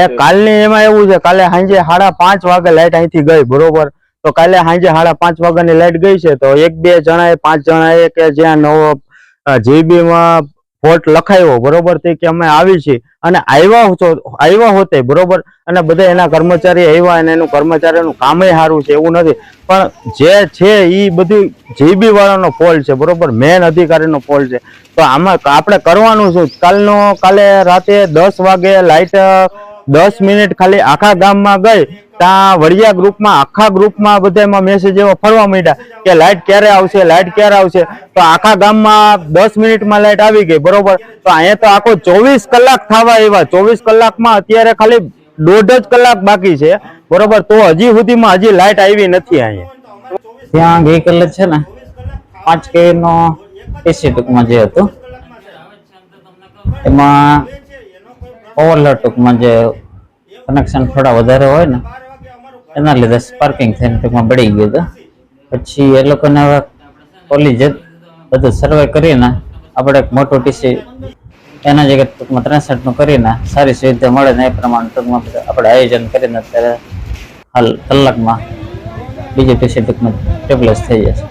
એ કાલની એમાં એવું છે કાલે સાંજે સાડા પાંચ વાગે લાઈટ અહીંથી ગઈ બરોબર? તો કાલે સાંજે સાડા પાંચ વાગ્યાની લાઈટ ગઈ છે તો એક બે જણાએ પાંચ જણાએ કે જ્યાં નવો જીબી માં ફોલ્ટ લખાયો બરોબર? તે કે અમે આવી છીએ. અને આવ્યા તો આવ્યા હોતે બરોબર? અને બધા એના કર્મચારી આવ્યા અને એનું કર્મચારીનું કામે સારું છે એવું નથી. પણ જે છે એ બધું જીબી વાળાનો ફોલ્ટ છે બરોબર? મેન અધિકારીનો ફોલ્ટ છે. તો આમાં આપણે કરવાનું શું? કાલનો કાલે રાતે દસ વાગે લાઈટ દસ મિનિટ ખાલી આખા ગામમાં ગઈ, ત્યાં વડિયા ગ્રુપમાં, આખા ગ્રુપમાં બધામાં મેસેજ એવો ફરવા માંડ્યા કે લાઇટ ક્યારે આવશે લાઈટ ક્યારે આવશે? તો આખા ગામમાં દસ મિનિટમાં લાઇટ આવી ગઈ, બરોબર? તો અહીંયા તો આખો ચોવીસ કલાક થવા એવા ચોવીસ કલાકમાં અત્યારે ખાલી દોઢ જ કલાક બાકી છે, બરોબર? તો હજી સુધીમાં હજી લાઇટ આવી નથી અહીંયા. ત્યાં ગઈકાલે છે ને, પાંચ કે નો એસી ટૂંકમાં જે હતું, એમાં ઓવરલોડ ટૂંકમાં જે કનેક્શન થોડા વધારે હોય ને, એના લીધે સ્પાર્કિંગ થઈને ટૂંકમાં બળી ગયું હતું. પછી એ લોકોને હવે ઓલી જે બધું સર્વે કરીને આપણે એક મોટું ટીસી એના જગ્યાએ ટૂંકમાં ત્રેસઠનું કરીને સારી સુવિધા મળે ને એ પ્રમાણે ટૂંકમાં આપણે આયોજન કરીને અત્યારે હાલ કલાકમાં બીજી ટીસી ટૂંકમાં સ્ટેબલાઇઝ થઈ જશે.